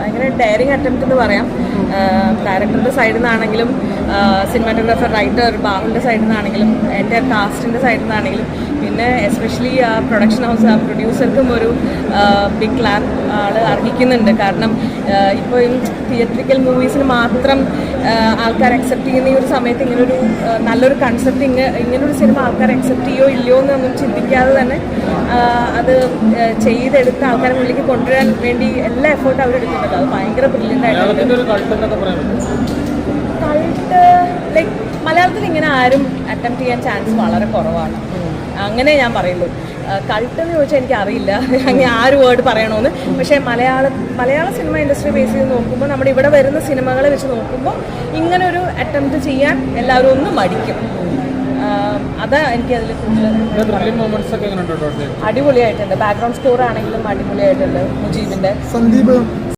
ഭയങ്കര dairying attempt എന്ന് പറയാം. ഡയറക്ടറുടെ സൈഡിൽ നിന്നാണെങ്കിലും സിനിമാറ്റോഗ്രാഫർ റൈറ്റർ ബാബുവിന്റെ സൈഡിൽ നിന്നാണെങ്കിലും എന്റെ കാസ്റ്റിന്റെ സൈഡിൽ നിന്നാണെങ്കിലും പിന്നെ എസ്പെഷ്യലി ആ പ്രൊഡക്ഷൻ ഹൗസ് ആ പ്രൊഡ്യൂസർക്കും ഒരു ബിഗ് ക്ലാപ്പ് ആൾ അർഹിക്കുന്നുണ്ട്. കാരണം ഇപ്പോൾ തിയേറ്ററിക്കൽ മൂവീസിന് മാത്രം ആൾക്കാർ അക്സെപ്റ്റ് ചെയ്യുന്ന ഈ ഒരു സമയത്ത് ഇങ്ങനൊരു നല്ലൊരു കൺസെപ്റ്റ് ഇങ്ങനെ ഇങ്ങനൊരു സിനിമ ആൾക്കാർ അക്സെപ്റ്റ് ചെയ്യോ ഇല്ലയോ എന്നൊന്നും ചിന്തിക്കാതെ തന്നെ അത് ചെയ്തെടുത്ത് ആൾക്കാരെ മുന്നിലേക്ക് കൊണ്ടുവരാൻ വേണ്ടി എല്ലാ എഫേർട്ടും അവരെടുക്കുന്നുണ്ട്. അത് ഭയങ്കര ബ്രില്യന്റ് ആയിട്ടുണ്ട് മലയാളത്തിൽ ഇങ്ങനെ ആരും അറ്റംപ്റ്റ് ചെയ്യാൻ ചാൻസ് വളരെ കുറവാണ്. അങ്ങനെ ഞാൻ പറയുള്ളൂ. കൾട്ട് എന്ന് ചോദിച്ചാൽ എനിക്ക് അറിയില്ല അങ്ങനെ ആ ഒരു വേർഡ് പറയണമെന്ന് പക്ഷേ മലയാള മലയാള സിനിമ ഇൻഡസ്ട്രി ബേസ് ചെയ്ത് നോക്കുമ്പോൾ നമ്മുടെ ഇവിടെ വരുന്ന സിനിമകളെ വെച്ച് നോക്കുമ്പോൾ ഇങ്ങനെ ഒരു അറ്റംപ്റ്റ് ചെയ്യാൻ എല്ലാവരും ഒന്ന് മടിക്കും. അതാ എനിക്ക് അതിൽ കൂടുതൽ അടിപൊളിയായിട്ടുണ്ട്. ബാക്ക്ഗ്രൗണ്ട് സ്കോർ ആണെങ്കിലും അടിപൊളിയായിട്ടുണ്ട്. മുജീബിന്റെ. സന്ദീപ്